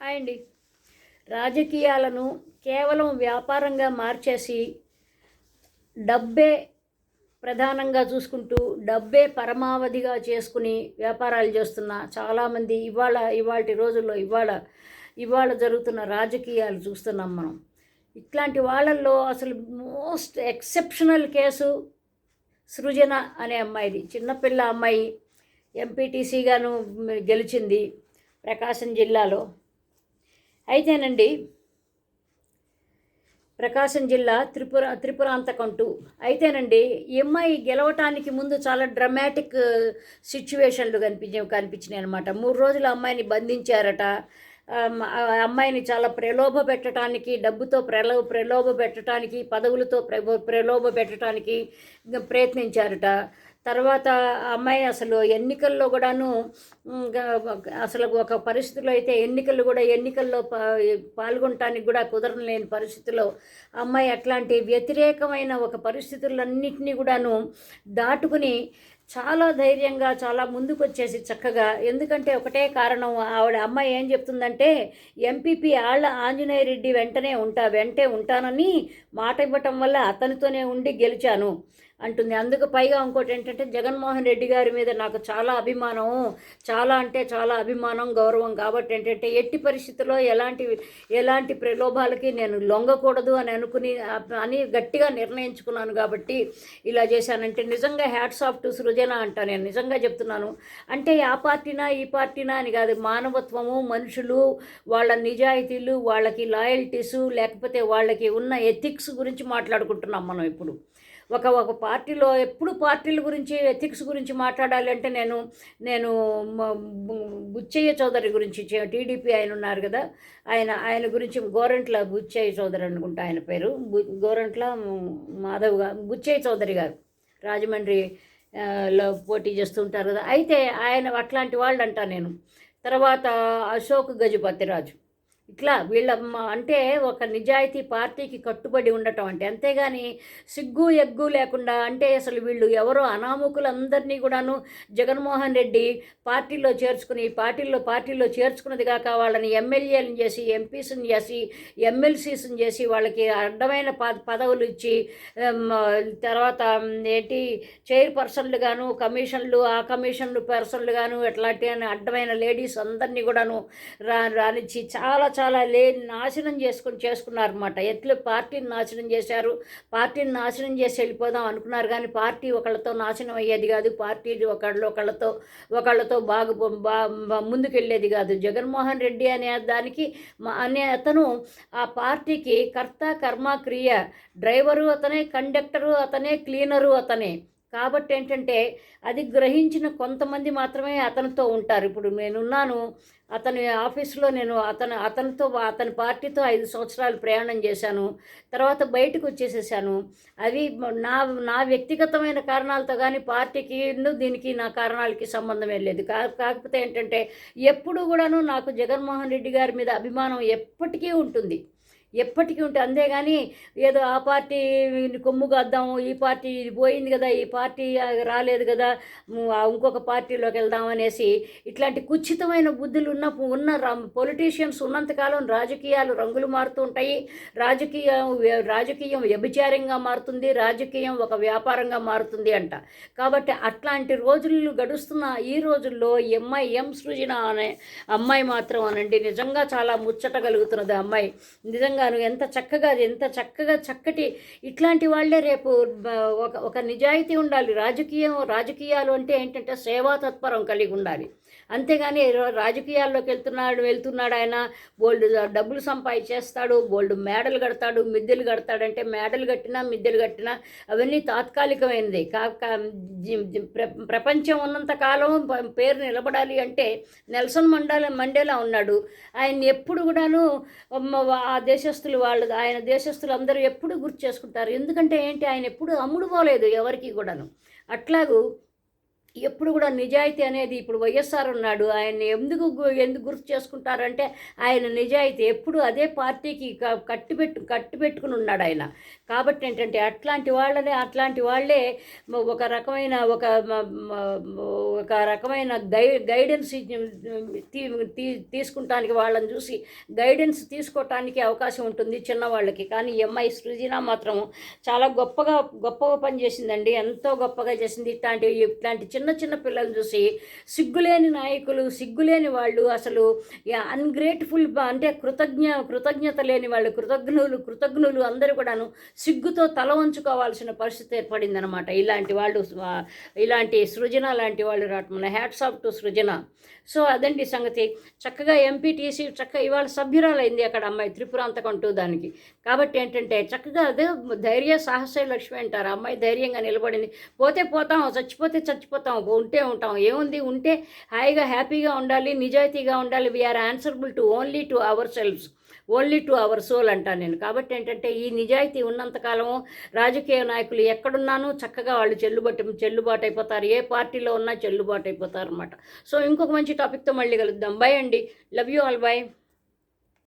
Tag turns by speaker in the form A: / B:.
A: Hi అండి. రాజకీయాలను కేవలం వ్యాపారంగా మార్చేసి డబ్బే ప్రధానంగా చూసుకుంటూ డబ్బే పరమావధిగా చేసుకుని వ్యాపారాలు చేస్తున్న చాలామంది ఇవాళ ఇవాళ రోజుల్లో ఇవాళ ఇవాళ జరుగుతున్న రాజకీయాలు చూస్తున్నాం మనం. ఇట్లాంటి వాళ్ళల్లో అసలు మోస్ట్ ఎక్సెప్షనల్ కేసు సృజన అనే అమ్మాయిది. చిన్నపిల్ల అమ్మాయి ఎంపీటీసీగాను గెలిచింది ప్రకాశం జిల్లాలో. అయితేనండి ప్రకాశం జిల్లా త్రిపుర త్రిపురాంతకంటూ అయితేనండి ఈ అమ్మాయి గెలవటానికి ముందు చాలా డ్రమాటిక్ సిచ్యువేషన్లు కనిపించే కనిపించినాయి అనమాట మూడు రోజులు అమ్మాయిని బంధించారట. అమ్మాయిని చాలా ప్రలోభ పెట్టడానికి డబ్బుతో ప్రలో ప్రలోభ పెట్టడానికి పదవులతో ప్ర ప్రలోభ పెట్టడానికి ప్రయత్నించారట. తర్వాత అమ్మాయి అసలు ఎన్నికల్లో కూడాను అసలు ఒక పరిస్థితిలో అయితే ఎన్నికలు కూడా ఎన్నికల్లో పాల్గొనటానికి కూడా కుదరలేని పరిస్థితిలో అమ్మాయి అట్లాంటి వ్యతిరేకమైన ఒక పరిస్థితులన్నింటినీ కూడాను దాటుకుని చాలా ధైర్యంగా చాలా ముందుకు వచ్చేసి చక్కగా. ఎందుకంటే ఒకటే కారణం ఆవిడ అమ్మాయి ఏం చెప్తుందంటే ఎంపీపీ ఆళ్ళ ఆంజనేయ రెడ్డి వెంటనే ఉంటా వెంటే ఉంటానని మాట ఇవ్వటం వల్ల అతనితోనే ఉండి గెలిచాను. అంటుంది. అందుకు పైగా ఇంకోటి ఏంటంటే జగన్మోహన్ రెడ్డి గారి మీద నాకు చాలా అభిమానం. చాలా అంటే చాలా అభిమానం గౌరవం. కాబట్టి ఏంటంటే ఎట్టి పరిస్థితుల్లో ఎలాంటి ఎలాంటి ప్రలోభాలకి నేను లొంగకూడదు అని అనుకుని అని గట్టిగా నిర్ణయించుకున్నాను కాబట్టి ఇలా చేశానంటే నిజంగా హ్యాట్స్ ఆఫ్ టు సృజన అంటా. నేను నిజంగా చెప్తున్నాను. అంటే ఆ పార్టీనా ఈ పార్టీనా అని కాదు. మానవత్వము మనుషులు వాళ్ళ నిజాయితీలు వాళ్ళకి లాయల్టీసు లేకపోతే వాళ్ళకి ఉన్న ఎథిక్స్ గురించి మాట్లాడుకుంటున్నాం మనం ఇప్పుడు. ఒక ఒక పార్టీలో ఎప్పుడు పార్టీల గురించి ఎథిక్స్ గురించి మాట్లాడాలి అంటే నేను నేను బుచ్చయ్య చౌదరి గురించి చే- టీడీపీ ఆయన ఉన్నారు కదా ఆయన ఆయన గురించి గోరంట్ల బుచ్చయ్య చౌదరి అనుకుంటా ఆయన పేరు. గోరంట్ల మాధవ్ గారు బుచ్చయ్య చౌదరి గారు రాజమండ్రి లో పోటీ చేస్తుంటారు కదా. అయితే ఆయన అట్లాంటి వాళ్ళు అంటా నేను. తర్వాత అశోక్ గజపతిరాజు. ఇట్లా వీళ్ళ అంటే ఒక నిజాయితీ పార్టీకి కట్టుబడి ఉండటం అంటే అంతేగాని సిగ్గు ఎగ్గు లేకుండా అంటే అసలు వీళ్ళు ఎవరో అనామకులందరినీ కూడాను జగన్మోహన్ రెడ్డి పార్టీలో చేర్చుకుని పార్టీల్లో పార్టీలో చేర్చుకున్నది కాక వాళ్ళని ఎమ్మెల్యేలను చేసి ఎంపీస్ని చేసి ఎమ్మెల్సీస్ని చేసి వాళ్ళకి అడ్డమైన పద పదవులు ఇచ్చి తర్వాత ఏంటి చైర్పర్సన్లు గాను కమిషన్లు ఆ కమిషన్లు పర్సన్లు గాను ఎట్లాంటి అడ్డమైన లేడీస్ అందరినీ కూడాను రా రానిచ్చి చాలా చాలా లే నాశనం చేసుకుని చేసుకున్నారన్నమాట. ఎట్లు పార్టీని నాశనం చేశారు? పార్టీని నాశనం చేసి వెళ్ళిపోదాం అనుకున్నారు కానీ పార్టీ ఒకళ్ళతో నాశనం అయ్యేది కాదు. పార్టీ ఒకళ్ళు ఒకళ్ళతో ఒకళ్ళతో బాగు బా ముందుకెళ్ళేది కాదు. జగన్మోహన్ రెడ్డి అనే దానికి మా- అనే అతను ఆ పార్టీకి కర్త కర్మ క్రియ డ్రైవరు అతనే కండక్టరు అతనే క్లీనరు అతనే. కాబట్టి ఏంటంటే అది గ్రహించిన కొంతమంది మాత్రమే అతనితో ఉంటారు. ఇప్పుడు నేనున్నాను అతని ఆఫీస్లో నేను అతను అతనితో అతని పార్టీతో ఐదు సంవత్సరాలు ప్రయాణం చేశాను తర్వాత బయటకు వచ్చేసేసాను. అవి నా నా వ్యక్తిగతమైన కారణాలతో కానీ పార్టీకి దీనికి నా కారణాలకి సంబంధమే లేదు. కా కాకపోతే ఏంటంటే ఎప్పుడు కూడాను నాకు జగన్మోహన్ రెడ్డి గారి మీద అభిమానం ఎప్పటికీ ఉంటుంది. ఎప్పటికీ ఉంటుంది అంతేగాని ఏదో ఆ పార్టీ కొమ్ము కాద్దాము ఈ పార్టీ ఇది పోయింది కదా ఈ పార్టీ రాలేదు కదా ఇంకొక పార్టీలోకి వెళ్దాం అనేసి ఇట్లాంటి కుచితమైన బుద్ధులు ఉన్న ఉన్న పొలిటీషియన్స్ ఉన్నంతకాలం రాజకీయాలు రంగులు మారుతూ ఉంటాయి. రాజకీయం రాజకీయం వ్యభిచారంగా మారుతుంది రాజకీయం ఒక వ్యాపారంగా మారుతుంది అంట. కాబట్టి అట్లాంటి రోజులు గడుస్తున్న ఈ రోజుల్లో ఎంఐ ఎం సృజన అనే అమ్మాయి మాత్రం అనండి. నిజంగా చాలా ముచ్చట కలుగుతున్నది ఆ అమ్మాయి. నిజంగాను ఎంత చక్కగా ఎంత చక్కగా చక్కటి ఇట్లాంటి వాళ్ళే రేపు ఒక ఒక నిజాయితీ ఉండాలి. రాజకీయం రాజకీయాలు అంటే ఏంటంటే సేవా తత్పరం కలిగి ఉండాలి. అంతేగాని రాజకీయాల్లోకి వెళ్తున్నాడు వెళ్తున్నాడు ఆయన బోల్డ్ డబ్బులు సంపాదించేస్తాడు బోల్డ్ మేడలు కడతాడు మిద్దెలు కడతాడంటే మేడలు కట్టినా మిద్దెలు కట్టినా అవన్నీ తాత్కాలికమైనది. కా జి- ప్ర- ప్రపంచం ఉన్నంత కాలం పేరు నిలబడాలి అంటే నెల్సన్ మండల మండేలా ఉన్నాడు. ఆయన ఎప్పుడు కూడాను ఆ దేశ దేశస్తులు వాళ్ళు ఆయన దేశస్తులు అందరూ ఎప్పుడు గుర్తు చేసుకుంటారు? ఎందుకంటే ఏంటి? ఆయన ఎప్పుడు అమ్ముడు పోలేదు ఎవరికి కూడాను. అట్లాగూ ఎప్పుడు కూడా నిజాయితీ అనేది ఇప్పుడు వైఎస్ఆర్ ఉన్నాడు. ఆయన ఎందుకు గు- ఎందుకు గుర్తు చేసుకుంటారంటే ఆయన నిజాయితీ ఎప్పుడు అదే పార్టీకి కట్టుబెట్టు కట్టుబెట్టుకుని ఉన్నాడు ఆయన. కాబట్టి ఏంటంటే అట్లాంటి వాళ్ళనే అట్లాంటి వాళ్ళే ఒక రకమైన ఒక ఒక రకమైన గై గైడెన్స్ తీసుకుంటానికి వాళ్ళని చూసి గైడెన్స్ తీసుకోవటానికి అవకాశం ఉంటుంది చిన్నవాళ్ళకి కానీ ఎంఐ సృజన మాత్రం చాలా గొప్పగా గొప్పగా పనిచేసిందండి. ఎంతో గొప్పగా చేసింది. ఇట్లాంటి ఇట్లాంటి చిన్న చిన్న పిల్లలు చూసి సిగ్గులేని నాయకులు సిగ్గులేని వాళ్ళు అసలు అన్గ్రేట్ఫుల్ అంటే కృతజ్ఞ కృతజ్ఞత లేని వాళ్ళు కృతజ్ఞులు కృతజ్ఞులు అందరూ కూడాను సిగ్గుతో తల వంచుకోవాల్సిన పరిస్థితి ఏర్పడిందనమాట ఇలాంటి వాళ్ళు ఇలాంటి సృజన లాంటి వాళ్ళు రావటం మన hats off to Srujana. So అదండి సంగతి. చక్కగా ఎంపీటీసీ చక్కగా ఇవాళ సభ్యురాలైంది అక్కడ అమ్మాయి త్రిపురాంతకంటూ దానికి. కాబట్టి ఏంటంటే చక్కగా అదే ధైర్య సాహస లక్ష్మి అంటారు. అమ్మాయి ధైర్యంగా నిలబడింది. పోతే పోతాం చచ్చిపోతే చచ్చిపోతాం. ఉంటే ఉంటాం ఏముంది? ఉంటే హాయిగా హ్యాపీగా ఉండాలి నిజాయితీగా ఉండాలి. We are answerable to only to our selfs only to our soul అంటాను నేను. కాబట్టి ఏంటంటే ఈ నిజాయితీ ఉన్నంతకాలము రాజకీయ నాయకులు ఎక్కడున్నానో చక్కగా వాళ్ళు చెల్లుబాటు చెల్లుబాటు అయిపోతారు. ఏ పార్టీలో ఉన్నా చెల్లుబాటు అయిపోతారు అనమాట సో ఇంకొక మంచి టాపిక్తో మళ్ళీ కలుద్దాం. బై అండి. Love you all by